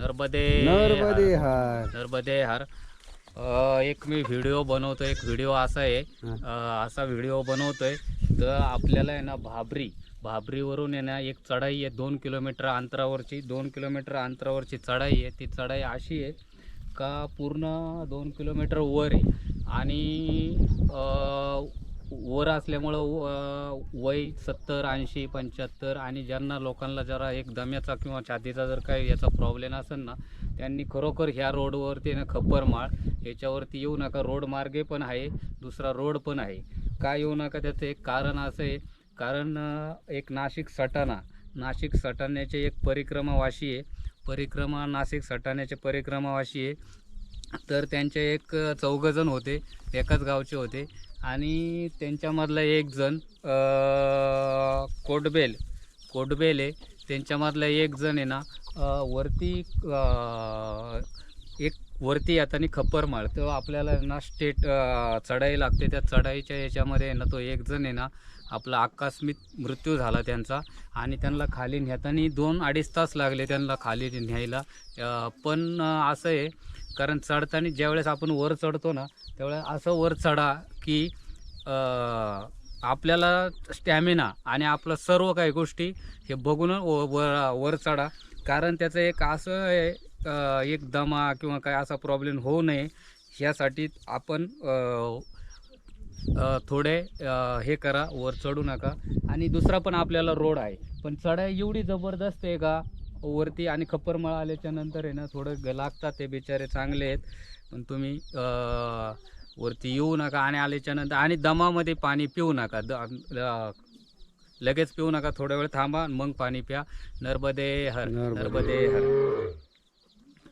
नर्मदे नर्मदे हर. नर्मदे हर. अ, एक मी व्हिडिओ बनवतो एक व्हिडिओ असा आहे. अ, असा व्हिडिओ बनवतोय. तर आपल्याला आहे ना भाबरी. भाबरीवरून आहे ना एक चढाई आहे. दोन किलोमीटर अंतरावरची दोन किलोमीटर अंतरावरची चढाई आहे. ती चढाई अशी आहे का पूर्ण दोन किलोमीटर वर आहे. आणि अ, वर असल्यामुळं व- वय सत्तर ऐंशी पंच्याहत्तर आणि ज्यांना लोकांना जरा एक दम्याचा किंवा छातीचा जर काही याचा प्रॉब्लेम असेल ना त्यांनी खरोखर ह्या रोडवरती ना खप्परमाळ याच्यावरती येऊ नका. रोड मार्गे पण आहे दुसरा रोड पण आहे. का येऊ नका? त्याचं एक कारण असं आहे कारण एक नाशिक सटाणा नाशिक सटाण्याचे एक परिक्रमावाशी आहे. परिक्रमा नाशिक सटाण्याचे परिक्रमावाशी आहे. तर त्यांचे एक चौघजण होते एकाच गावचे होते. आणि त्यांच्यामधला एक जण कोटबेल कोटबेल आहे त्यांच्यामधला एक जण आहे ना वरती एक वरती येताना खप्परमाळ तो आपल्याला ना स्टेट चढाई लागते. त्या चढाईच्या याच्यामध्ये ना तो एक जण आहे ना आपला आकस्मिक मृत्यू झाला त्यांचा. आणि त्यांना खाली नेताना दोन अडीच तास लागले त्यांना खाली न्यायला. पण असं आहे कारण चढताना ज्यावेळेस आपण वर चढतो ना त्यावेळेस असं वर चढा की आपल्याला स्टॅमिना आणि आपलं सर्व काही गोष्टी हे बघून व- वर वर चढा. कारण त्याचं एक असं आहे, एक दमा किंवा काय असा प्रॉब्लेम होऊ नये. ह्यासाठी आपण थोडे हे करा वर चढू नका. आणि दुसरा पण आपल्याला रोड आहे. पण चढाई एवढी जबरदस्त आहे का? वरती आणि खप्परमाळा आल्याच्यानंतर आहे ना थोडं लागतात ते बिचारे चांगले आहेत. पण तुम्ही वरती येऊ नका आणि आल्याच्यानंतर आणि दमामध्ये पाणी पिऊ नका. द लगेच पिऊ नका. थोडा वेळ थांबा मग पाणी प्या. नर्मदे हर. नर्मदे हर.